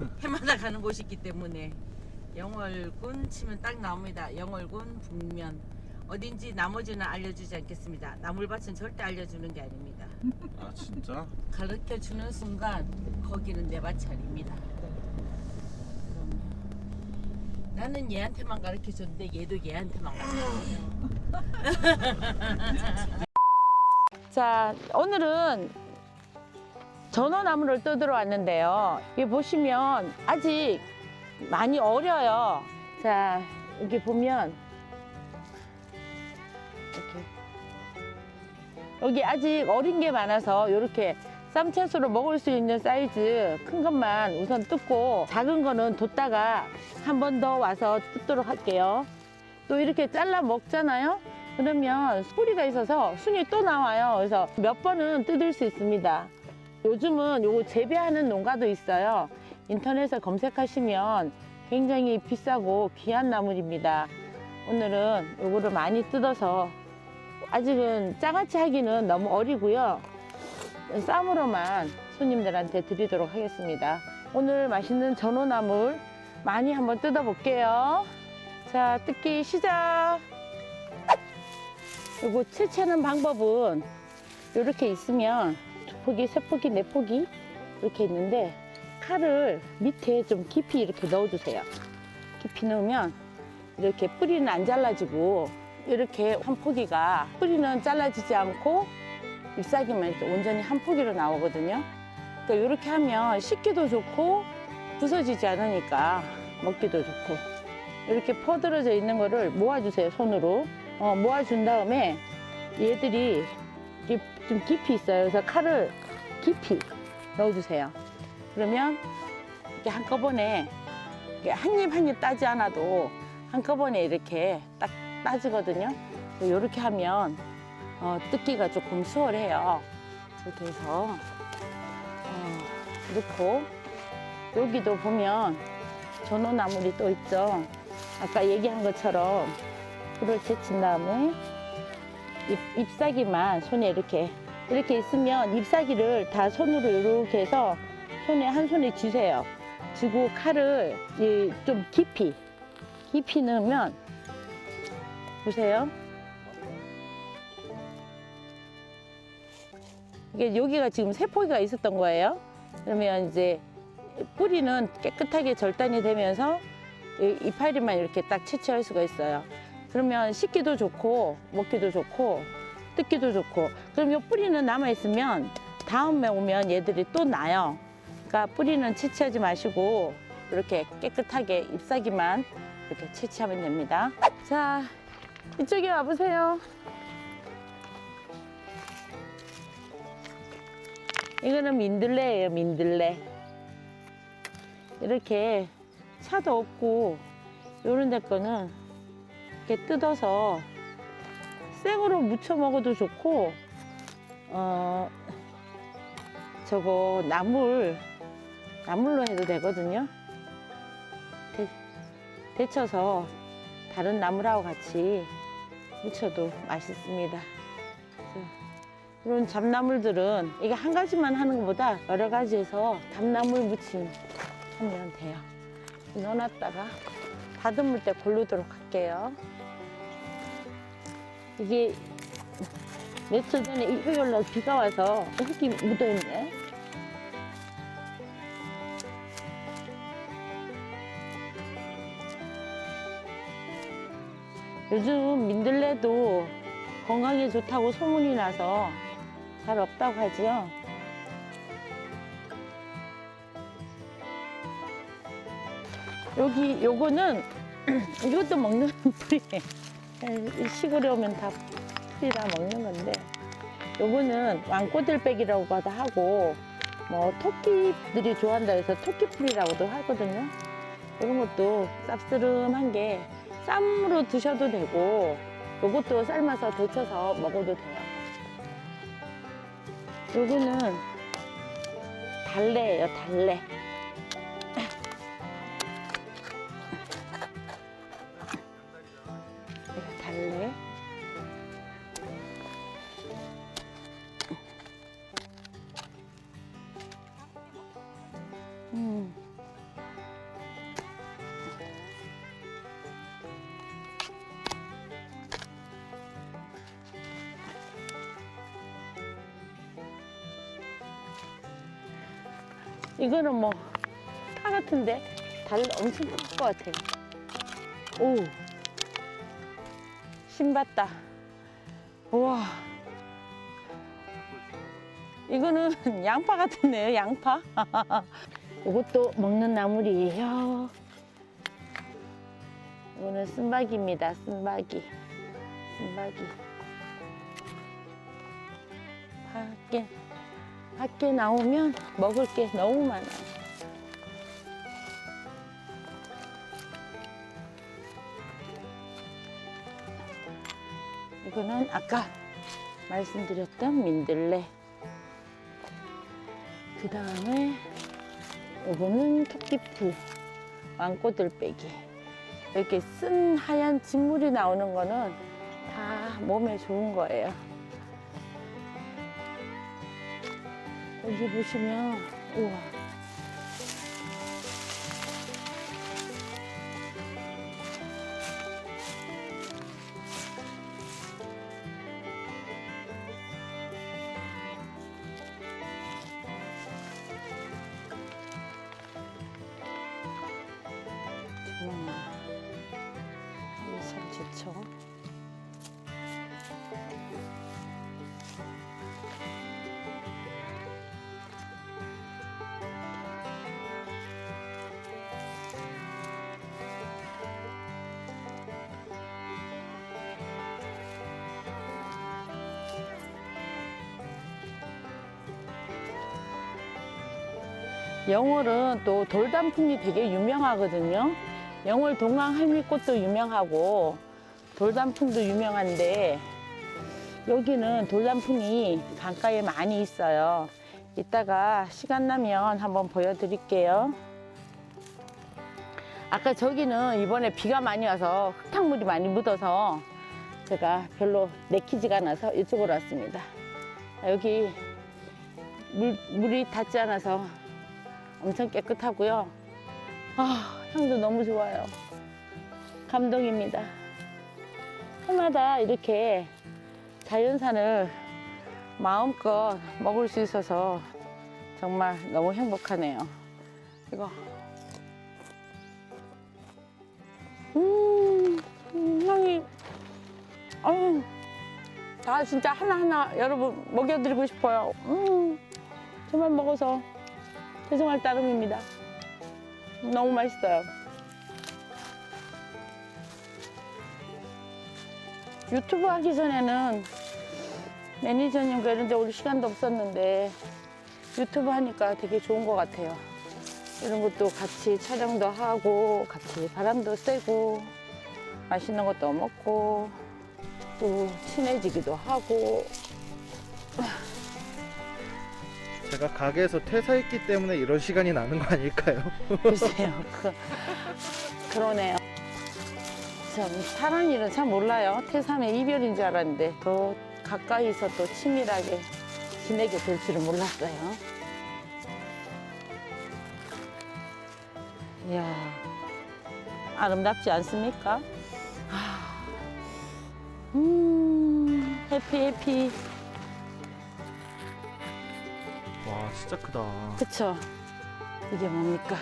해마다 가는 곳이 있기 때문에 영월군 치면 딱 나옵니다. 영월군 북면 어딘지 나머지는 알려주지 않겠습니다. 나물밭은 절대 알려주는 게 아닙니다. 아 진짜? 가르쳐 주는 순간 거기는 내 밭이 아닙니다. 그럼요. 나는 얘한테만 가르쳐 줬는데 얘도 얘한테만 가르쳐 자, 오늘은 전어나무를 뜯으러 왔는데요. 여기 보시면 아직 많이 어려요. 자, 여기 보면 이렇게 여기 아직 어린 게 많아서 이렇게 쌈채소로 먹을 수 있는 사이즈 큰 것만 우선 뜯고 작은 거는 뒀다가 한 번 더 와서 뜯도록 할게요. 또 이렇게 잘라 먹잖아요. 그러면 뿌리가 있어서 순이 또 나와요. 그래서 몇 번은 뜯을 수 있습니다. 요즘은 요거 재배하는 농가도 있어요. 인터넷에 검색하시면 굉장히 비싸고 귀한 나물입니다. 오늘은 요거를 많이 뜯어서 아직은 짜같이 하기는 너무 어리고요. 쌈으로만 손님들한테 드리도록 하겠습니다. 오늘 맛있는 전어나물 많이 한번 뜯어볼게요. 자, 뜯기 시작! 요거 채취하는 방법은 이렇게 있으면 두 포기, 세 포기, 네 포기 이렇게 있는데 칼을 밑에 좀 깊이 이렇게 넣어주세요. 깊이 넣으면 이렇게 뿌리는 안 잘라지고 이렇게 한 포기가 뿌리는 잘라지지 않고 잎사귀만 이렇게 온전히 한 포기로 나오거든요. 그러니까 이렇게 하면 씻기도 좋고 부서지지 않으니까 먹기도 좋고 이렇게 퍼들어져 있는 거를 모아주세요 손으로 어, 모아준 다음에 얘들이 좀 깊이 있어요. 그래서 칼을 깊이 넣어주세요. 그러면 이렇게 한꺼번에 한입 한 입 따지 않아도 한꺼번에 이렇게 딱 따지거든요. 이렇게 하면 어, 뜯기가 조금 수월해요. 이렇게 해서 어, 넣고 여기도 보면 전어나물이 또 있죠. 아까 얘기한 것처럼 불을 제친 다음에 잎, 잎사귀만 손에 이렇게 이렇게 있으면 잎사귀를 다 손으로 이렇게 해서 손에 한 손에 쥐세요. 쥐고 칼을 이, 좀 깊이 깊이 넣으면 보세요. 이게 여기가 지금 세 포기가 있었던 거예요. 그러면 이제 뿌리는 깨끗하게 절단이 되면서 이 이파리만 이렇게 딱 채취할 수가 있어요. 그러면 씻기도 좋고 먹기도 좋고 뜯기도 좋고 그럼 이 뿌리는 남아 있으면 다음에 오면 얘들이 또 나요. 그러니까 뿌리는 채취하지 마시고 이렇게 깨끗하게 잎사귀만 이렇게 채취하면 됩니다. 자, 이쪽에 와보세요. 이거는 민들레예요, 민들레. 이렇게 차도 없고 요런 데 거는 이렇게 뜯어서 생으로 무쳐 먹어도 좋고 어 저거 나물 나물로 해도 되거든요. 데, 데쳐서 다른 나물하고 같이 무쳐도 맛있습니다. 이런 잡나물들은 이게 한 가지만 하는 것보다 여러 가지 해서 잡나물 무침 하면 돼요. 넣어놨다가 다듬을 때 고르도록 할게요. 이게 며칠 전에 일요일 날 비가 와서 흙이 묻어있네. 요즘 민들레도 건강에 좋다고 소문이 나서 잘 없다고 하지요. 여기 요거는 이것도 먹는 풀이에요. 시골에 오면 다 풀이라 먹는 건데 요거는 왕꼬들빼기라고도 하고 뭐 토끼들이 좋아한다 해서 토끼풀이라고도 하거든요. 이런 것도 쌉스름한 게 쌈으로 드셔도 되고 요것도 삶아서 데쳐서 먹어도 돼요. 요거는 달래예요, 달래. 이거는 뭐, 파 같은데? 달 엄청 클 것 같아요. 오. 신봤다. 우와. 이거는 양파 같은데요, 양파? 이것도 먹는 나물이에요. 이거는 쓴박이입니다, 쓴박이. 쓴박이. 밖에, 밖에 나오면 먹을 게 너무 많아요. 이거는 아까 말씀드렸던 민들레. 그 다음에 이거는 토끼풀, 왕꼬들빼기. 이렇게 쓴 하얀 진물이 나오는 거는 다 몸에 좋은 거예요. 여기 보시면, 우와. 영월은 또 돌단풍이 되게 유명하거든요. 영월 동강 할미꽃도 유명하고 돌단풍도 유명한데 여기는 돌단풍이 강가에 많이 있어요. 이따가 시간 나면 한번 보여드릴게요. 아까 저기는 이번에 비가 많이 와서 흙탕물이 많이 묻어서 제가 별로 내키지가 않아서 이쪽으로 왔습니다. 여기 물, 물이 닿지 않아서 엄청 깨끗하고요. 아, 향도 너무 좋아요. 감동입니다. 해마다 이렇게 자연산을 마음껏 먹을 수 있어서 정말 너무 행복하네요. 이거. 음, 음, 향이, 어우, 다 진짜 하나하나 여러분 먹여드리고 싶어요. 음, 저만 먹어서 죄송할 따름입니다. 너무 맛있어요. 유튜브 하기 전에는 매니저님과 이런 데 올 시간도 없었는데 유튜브 하니까 되게 좋은 것 같아요. 이런 것도 같이 촬영도 하고 같이 바람도 쐬고 맛있는 것도 먹고 또 친해지기도 하고 제가 가게에서 퇴사했기 때문에 이런 시간이 나는 거 아닐까요? 글쎄요. 그, 그러네요. 참, 사랑 일은 참 몰라요. 태삼의 이별인 줄 알았는데 더 가까이서 또 치밀하게 지내게 될 줄은 몰랐어요. 이야, 아름답지 않습니까? 아, 음, 해피 해피. 진짜 크다. 그쵸? 이게 뭡니까?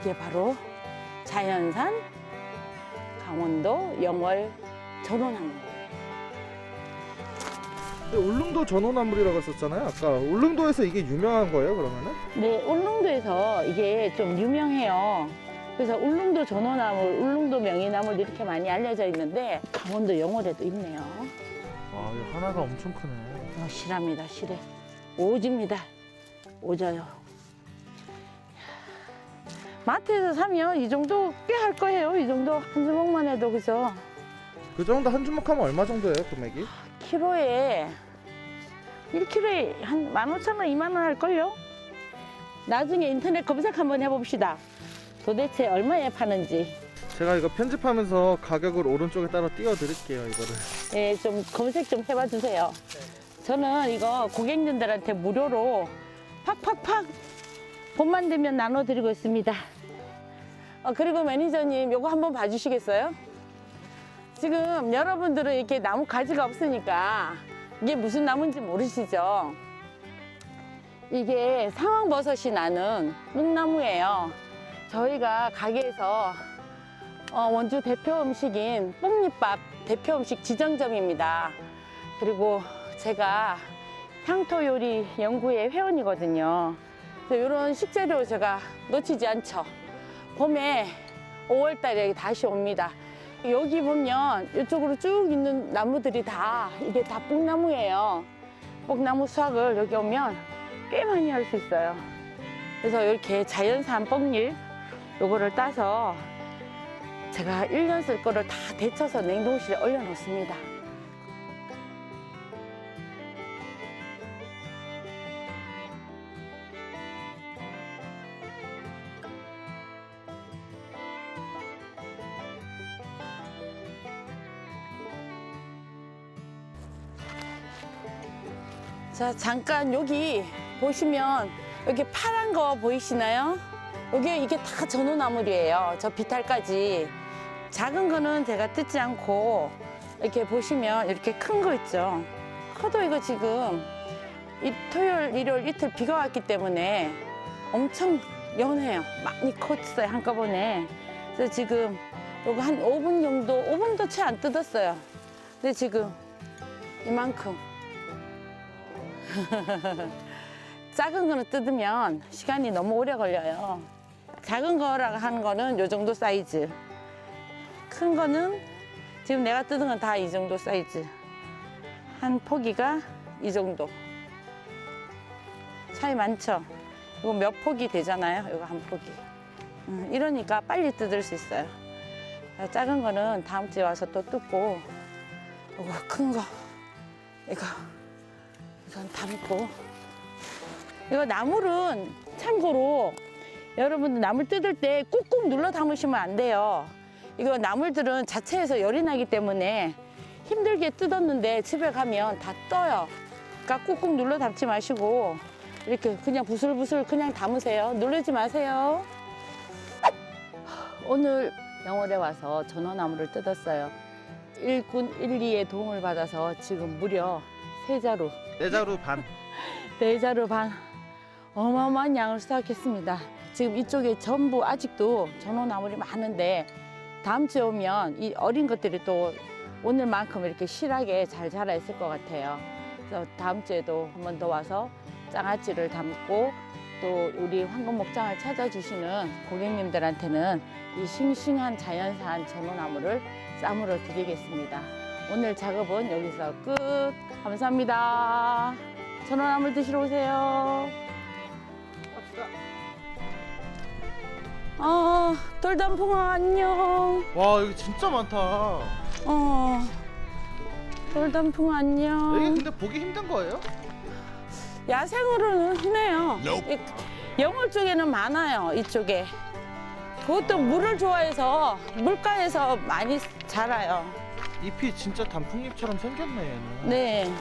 이게 바로 자연산 강원도 영월 전원항. 울릉도 전원나물이라고 했었잖아요. 아까 울릉도에서 이게 유명한 거예요, 그러면은? 네, 울릉도에서 이게 좀 유명해요. 그래서 울릉도 전원나물, 울릉도 명이나물 이렇게 많이 알려져 있는데 강원도 영월에도 있네요. 와, 이거 하나가 엄청 크네. 어, 실합니다, 실해. 오집니다. 오져요. 마트에서 사면 이 정도 꽤 할 거예요. 이 정도 한 주먹만 해도 그죠? 그 정도 한 주먹 하면 얼마 정도예요, 금액이? 키로에 1kg에 한 15,000원, 2만 원 할걸요? 나중에 인터넷 검색 한번 해봅시다. 도대체 얼마에 파는지. 제가 이거 편집하면서 가격을 오른쪽에 따라 띄워드릴게요, 이거를. 예, 좀 검색 좀 해봐 주세요. 저는 이거 고객님들한테 무료로 팍팍팍 돈만 되면 나눠드리고 있습니다. 어, 그리고 매니저님 이거 한번 봐주시겠어요? 지금 여러분들은 이렇게 나무 가지가 없으니까 이게 무슨 나무인지 모르시죠? 이게 상황버섯이 나는 묵나무예요. 저희가 가게에서 어, 원주 대표 음식인 뽕잎밥 대표 음식 지정점입니다. 그리고 제가 향토 요리 연구회 회원이거든요. 그래서 이런 식재료 제가 놓치지 않죠. 봄에 5월 달에 다시 옵니다. 여기 보면 이쪽으로 쭉 있는 나무들이 다 이게 다 뽕나무예요. 뽕나무 수확을 여기 오면 꽤 많이 할 수 있어요. 그래서 이렇게 자연산 뽕잎 요거를 따서 제가 1년 쓸 거를 다 데쳐서 냉동실에 얼려 놓습니다. 자, 잠깐 여기 보시면 여기 파란 거 보이시나요? 여기 이게 다 전호나물이에요. 저 비탈까지. 작은 거는 제가 뜯지 않고 이렇게 보시면 이렇게 큰 거 있죠. 커도 이거 지금 이 토요일, 일요일 이틀 비가 왔기 때문에 엄청 연해요. 많이 컸어요, 한꺼번에. 그래서 지금 요거 한 5분 정도, 5분도 채 안 뜯었어요. 근데 지금 이만큼. 작은 거는 뜯으면 시간이 너무 오래 걸려요. 작은 거라고 하는 거는 요 정도 사이즈. 큰 거는 지금 내가 뜯은 건 다 이 정도 사이즈. 한 포기가 이 정도. 차이 많죠? 이거 몇 포기 되잖아요. 이거 한 포기. 음, 이러니까 빨리 뜯을 수 있어요. 작은 거는 다음 주에 와서 또 뜯고, 이거 큰 거, 이거, 이건 담고. 이거 나물은 참고로 여러분들 나물 뜯을 때 꾹꾹 눌러 담으시면 안 돼요. 이거 나물들은 자체에서 열이 나기 때문에 힘들게 뜯었는데 집에 가면 다 떠요. 그러니까 꾹꾹 눌러 담지 마시고 이렇게 그냥 부슬부슬 그냥 담으세요. 누르지 마세요. 오늘 영월에 와서 전어나무를 뜯었어요. 일군 1, 2의 도움을 받아서 지금 무려 세 자루 네 자루 반. 네 자루 반 어마어마한 양을 수확했습니다. 지금 이쪽에 전부 아직도 전어나물이 많은데 다음 주에 오면 이 어린 것들이 또 오늘만큼 이렇게 실하게 잘 자라 있을 것 같아요. 그래서 다음 주에도 한 번 더 와서 장아찌를 담고 또 우리 황금 목장을 찾아주시는 고객님들한테는 이 싱싱한 자연산 전어나물을 쌈으로 드리겠습니다. 오늘 작업은 여기서 끝. 감사합니다. 전어나물 드시러 오세요. 아, 돌담풍아 안녕. 와 여기 진짜 많다. 어, 돌담풍아 안녕. 여기 근데 보기 힘든 거예요? 야생으로는 흔해요. 이- 영월 쪽에는 많아요. 이쪽에. 그것도 물을 좋아해서 물가에서 많이 자라요. 잎이 진짜 단풍잎처럼 생겼네 얘는. 네.